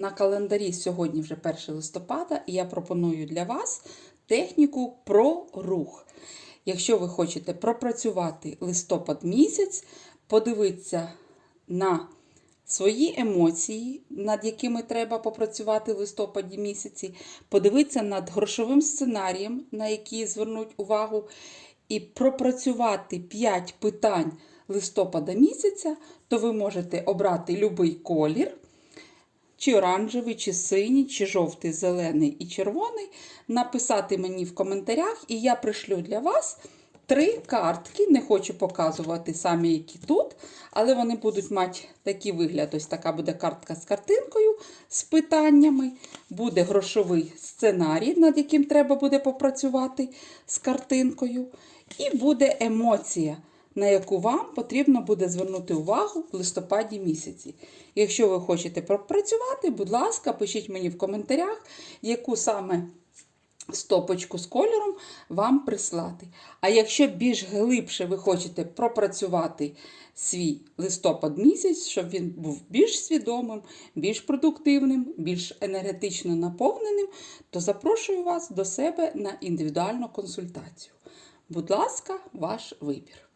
На календарі сьогодні вже 1 листопада, і я пропоную для вас техніку про рух. Якщо ви хочете пропрацювати листопад місяць, подивитися на свої емоції, над якими треба попрацювати в листопаді місяці, подивитися над грошовим сценарієм, на який звернуть увагу, і пропрацювати 5 питань листопада місяця, то ви можете обрати будь-який колір чи оранжевий, чи синій, чи жовтий, зелений і червоний, написати мені в коментарях, і я пришлю для вас три картки. Не хочу показувати самі, які тут, але вони будуть мати такий вигляд. Ось така буде картка з картинкою, з питаннями. Буде грошовий сценарій, над яким треба буде попрацювати з картинкою. І буде емоція на яку вам потрібно буде звернути увагу в листопаді місяці. Якщо ви хочете пропрацювати, будь ласка, пишіть мені в коментарях, яку саме стопочку з кольором вам прислати. А якщо більш глибше ви хочете пропрацювати свій листопад місяць, щоб він був більш свідомим, більш продуктивним, більш енергетично наповненим, то запрошую вас до себе на індивідуальну консультацію. Будь ласка, ваш вибір.